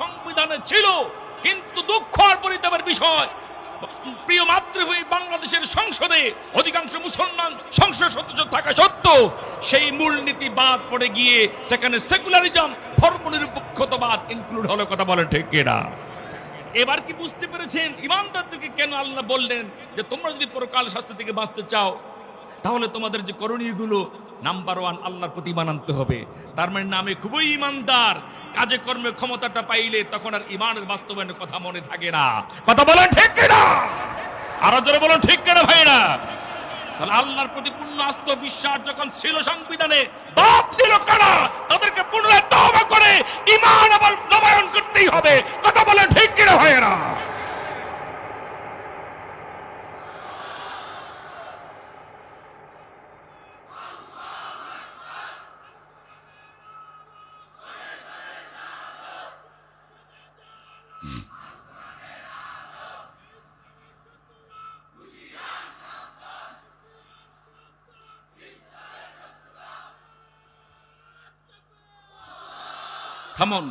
সংবিধানে ছিল, কিন্তু দুঃখ আর পরিতাপের বিষয়। প্রিয় মাতৃভূমি বাংলাদেশের সংসদে অধিকাংশ মুসলমান সংসদ সদস্য থাকা সত্ত্বেও সেই মূলনীতি বাদ পড়ে গিয়ে সেখানে সেকুলারিজম ধর্মনিরপেক্ষতাবাদ ইনক্লুড হলো কথা বলে ঠিক কিনা। এবার কি বুঝতে পেরেছেন? ইমানদারদেরকে কেন আল্লাহ বললেন যে তোমরা যদি পরকাল শাস্তি থেকে বাঁচতে চাও, তাহলে তোমাদের যে করণীয়গুলো নাম্বার ওয়ান আল্লাহর প্রতি ইমান আনতে হবে। তার মানে নামে খুবই ইমানদার কাজে কর্মে ক্ষমতাটা পাইলে তখন আর ইমানের বাস্তবায়নের কথা মনে থাকে না। কথা বলেন ঠিক কিনা? আরও জোরে বলুন, ঠিক কিনা ভাইরা? তাহলে আল্লাহর প্রতি পূর্ণ আস্ত বিশ্বাস যখন ছিল সংবিধানে, বাপ দিল কারা? তাদেরকে পুনরায় তওবা করে ইমান আবার নবায়ন করতেই হবে। থামুন